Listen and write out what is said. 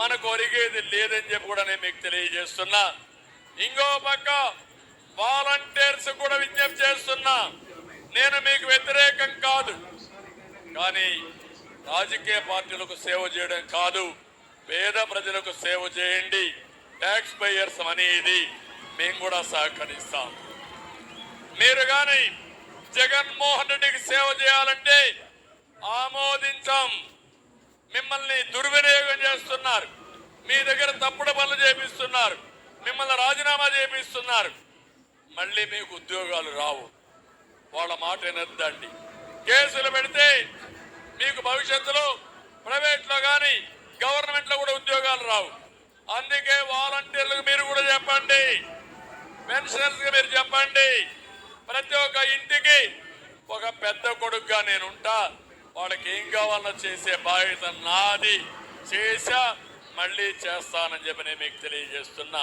మనకు ఒరిగేది లేదని చెప్పి కూడా నేను మీకు తెలియజేస్తున్నా. ఇంకో పక్క వాలంటీర్స్ కూడా విజ్ఞప్తి చేస్తున్నా. నేను మీకు వ్యతిరేకం కాదు. కానీ రాజకీయ పార్టీలకు సేవ చేయడం కాదు. పేద ప్రజలకు సేవ చేయండి. ట్యాక్స్ పేయర్స్ అనేది మేము కూడా సహకరిస్తాం. మీరు కానీ జగన్మోహన్ రెడ్డికి సేవ చేయాలంటే మిమ్మల్ని దుర్వినియోగం చేస్తున్నారు. మీ దగ్గర తప్పుడు పనులు చేపిస్తున్నారు. మిమ్మల్ని రాజీనామా చేపిస్తున్నారు. మళ్ళీ మీకు ఉద్యోగాలు రావు. వాళ్ళ మాట వినద్దండి. కేసులు పెడితే మీకు భవిష్యత్తులో ప్రైవేట్లో కానీ గవర్నమెంట్లో కూడా ఉద్యోగాలు రావు. అందుకే వాలంటీర్లకు మీరు కూడా చెప్పండి. పెన్షనర్స్కి మీరు చెప్పండి. ప్రతి ఒక్క ఇంటికి ఒక పెద్ద కొడుకుగా నేనుంటా. వాళ్ళకి ఏం కావాలన్నా చేసే బాధ్యత నాది. చేశా మళ్ళీ చేస్తానని చెప్పి నేను మీకు తెలియజేస్తున్నా.